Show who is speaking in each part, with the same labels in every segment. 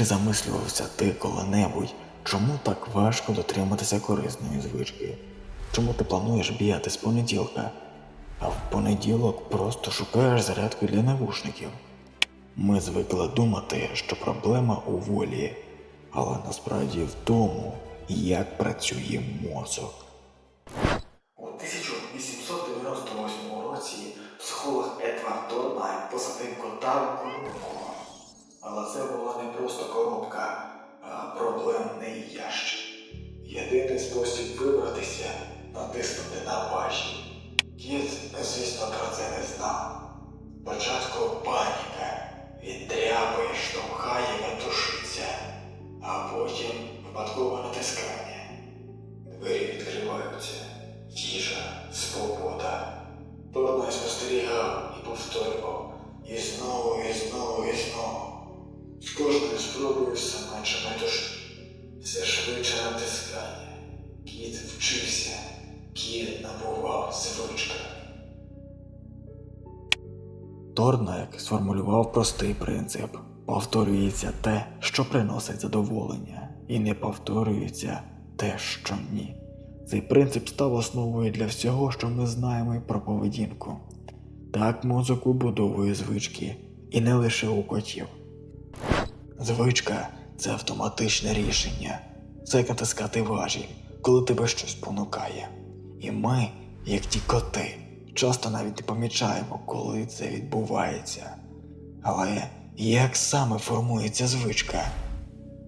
Speaker 1: Чи замислювався ти коли-небудь, чому так важко дотриматися корисної звички? Чому ти плануєш бігати з понеділка, а в понеділок просто шукаєш зарядку для навушників? Ми звикли думати, що проблема у волі, але насправді в тому, як працює мозок. У 1898 році психолог Едвард Торнай посадив кота в коробку. Але це була не просто коробка, а проблемний ящик. Єдиний спосіб вибратися натиснути на важі. Кіт, звісно, про це не знав. Спочатку паніка, кожною спробою все менше метушні. Все швидше натискання. Кіт вчився. Кіт набував звичка. Торнайк сформулював простий принцип: повторюється те, що приносить задоволення, і не повторюється те, що ні. Цей принцип став основою для всього, що ми знаємо про поведінку. Так мозок убудовує звички, і не лише у котів. Звичка це автоматичне рішення. Це як натискати важіль, коли тебе щось понукає. І ми, як ті коти, часто навіть не помічаємо, коли це відбувається. Але як саме формується звичка?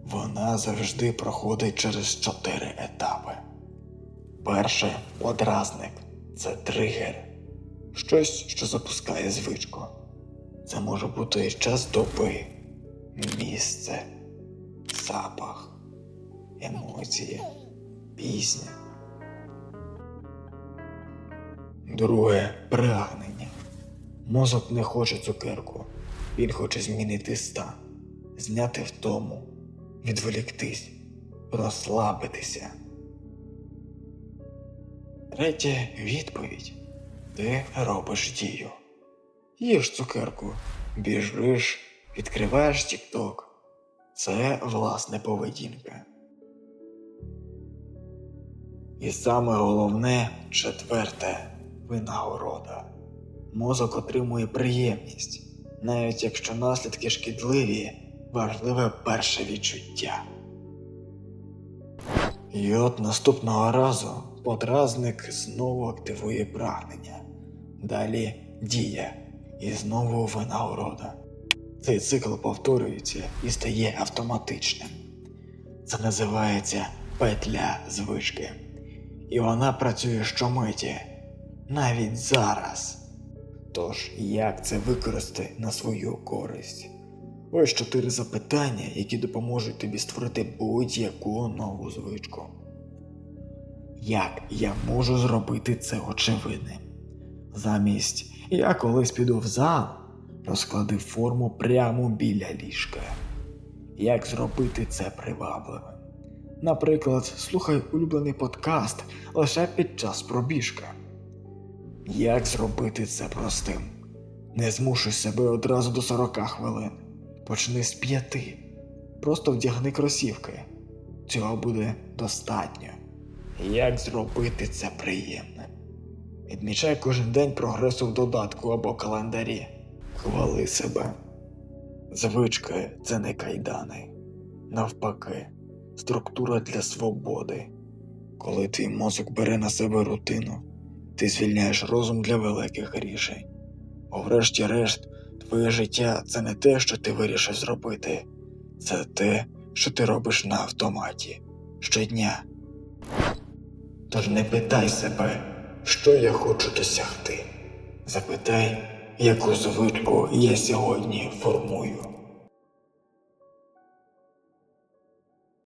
Speaker 1: Вона завжди проходить через чотири етапи. Перший подразник це тригер, щось, що запускає звичку. Це може бути час доби, місце, запах, емоції, пісня. Друге прагнення. Мозок не хоче цукерку, він хоче змінити стан, зняти втому, відволіктись, розслабитися. Третє відповідь. Ти робиш дію. Їж цукерку, біжиш, відкриваєш тік-ток. Це власне поведінка. І саме головне четверте винагорода. Мозок отримує приємність, навіть якщо наслідки шкідливі, важливе перше відчуття. І от наступного разу подразник знову активує прагнення. Далі дія і знову винагорода. Цей цикл повторюється і стає автоматичним. Це називається петля звички. І вона працює щомиті, навіть зараз. Тож, як це використати на свою користь? Ось чотири запитання, які допоможуть тобі створити будь-яку нову звичку. Як я можу зробити це очевидним? Замість я колись піду в зал, розклади форму прямо біля ліжка. Як зробити це привабливим? Наприклад, слухай улюблений подкаст лише під час пробіжки. Як зробити це простим? Не змушуй себе одразу до 40 хвилин. Почни з п'яти. Просто вдягни кросівки. Цього буде достатньо. Як зробити це приємним? Відмічай кожен день прогресу в додатку або календарі. Хвали себе. Звички це не кайдани. Навпаки, структура для свободи. Коли твій мозок бере на себе рутину, ти звільняєш розум для великих рішень. Бо врешті-решт, твоє життя це не те, що ти вирішив зробити, це те, що ти робиш на автоматі щодня. Тож не питай себе, що я хочу досягти. Запитай, яку звичку я сьогодні формую.